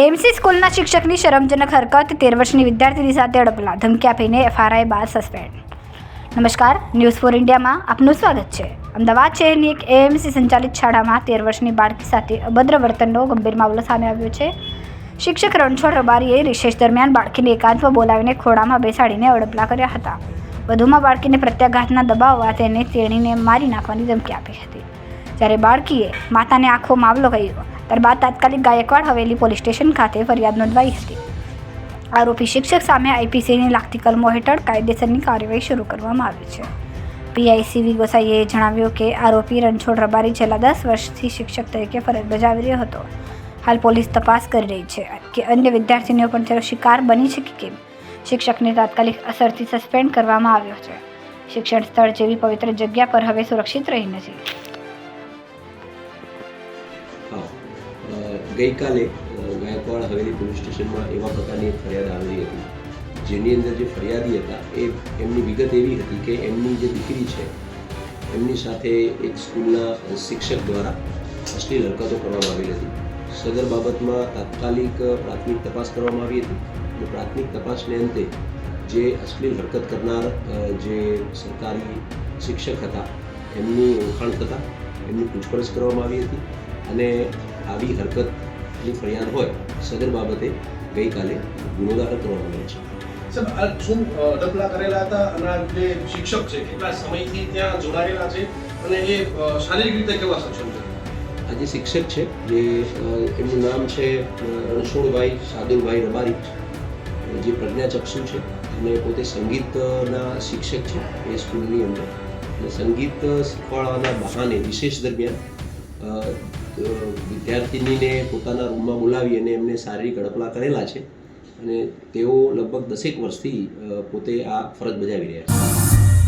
MC સ્કૂલના શિક્ષકની શરમજનક હરકત તેર વર્ષની વિદ્યાર્થીની સાથે અડપલા. ધમકી આપીને એફઆરઆઈ બાદ સસ્પેન્ડ. નમસ્કાર, ન્યૂઝ ફોર ઇન્ડિયામાં આપનું સ્વાગત છે. અમદાવાદ શહેરની એક એએમસી સંચાલિત શાળામાં તેર વર્ષની બાળકી સાથે અભદ્ર વર્તનનો ગંભીર મામલો સામે આવ્યો છે. શિક્ષક રણછોડ રબારીએ રિશેષ દરમિયાન બાળકીને એકાંતમાં બોલાવીને ખોળામાં બેસાડીને અડપલા કર્યા હતા. વધુમાં બાળકીને પ્રત્યાઘાતના દબાવવા તેને તેણીને મારી નાખવાની ધમકી આપી હતી. જ્યારે બાળકીએ માતાને આખો મામલો કહ્યો ત્યારબાદ તાત્કાલિક ગાયકવાડ હવેલી પોલીસ સ્ટેશન ખાતે ફરિયાદ નોંધવાઈ હતી. આરોપી શિક્ષક સામે આઈપીસીની લાગતી કલમો હેઠળ કાયદેસરની કાર્યવાહી શરૂ કરવામાં આવી છે. પીઆઈસીવી ગોસાઈએ જણાવ્યું કે આરોપી રણછોડ રબારી છેલ્લા દસ વર્ષથી શિક્ષક તરીકે ફરજ બજાવી રહ્યો હતો. હાલ પોલીસ તપાસ કરી રહી છે કે અન્ય વિદ્યાર્થીનીઓ પણ તેનો શિકાર બની છે કે કેમ? શિક્ષકને તાત્કાલિક અસરથી સસ્પેન્ડ કરવામાં આવ્યો છે. શિક્ષણ સ્થળ જેવી પવિત્ર જગ્યા પર હવે સુરક્ષિત રહી નથી. ગઈકાલે ગાયકવાડ હવેલી પોલીસ સ્ટેશનમાં એવા પ્રકારની ફરિયાદ આવેલી હતી. જેની અંદર જે ફરિયાદી હતા, એ એમની વિગત એવી હતી કે એમની જે દીકરી છે, એમની સાથે એક સ્કૂલના શિક્ષક દ્વારા અશ્લીલ હરકતો કરવામાં આવી હતી. સદર બાબતમાં તાત્કાલિક પ્રાથમિક તપાસ કરવામાં આવી હતી. અને પ્રાથમિક તપાસને અંતે જે અશ્લીલ હરકત કરનાર જે સરકારી શિક્ષક હતા, એમની ઓળખાણ થતાં એમની પૂછપરછ કરવામાં આવી હતી. અને આવી હરકતની ફરિયાદ હોય સદર બાબતે ગઈકાલે ગુનો દાખલ કરવામાં આવ્યો છે. શું ડબલા કરેલા હતા? અને આ જે શિક્ષક છે કેટલા સમયથી ત્યાં જોડાયેલા છે? અને એ શારીરિક રીતે કેવા સક્ષમ છે? આ જે શિક્ષક છે જે એમનું નામ છે રણછોડભાઈ સાદુરભાઈ રબારી જે પ્રજ્ઞાચક્ષુ છે અને પોતે સંગીતના શિક્ષક છે એ સ્કૂલની અંદર. અને સંગીત શીખવાડવાના બહાને વિશેષ દરમિયાન વિદ્યાર્થિનીને પોતાના રૂમમાં બોલાવી અને એમને શારીરિક અડપલા કરેલા છે અને તેઓ લગભગ દસેક વર્ષથી પોતે આ ફરજ બજાવી રહ્યા છે.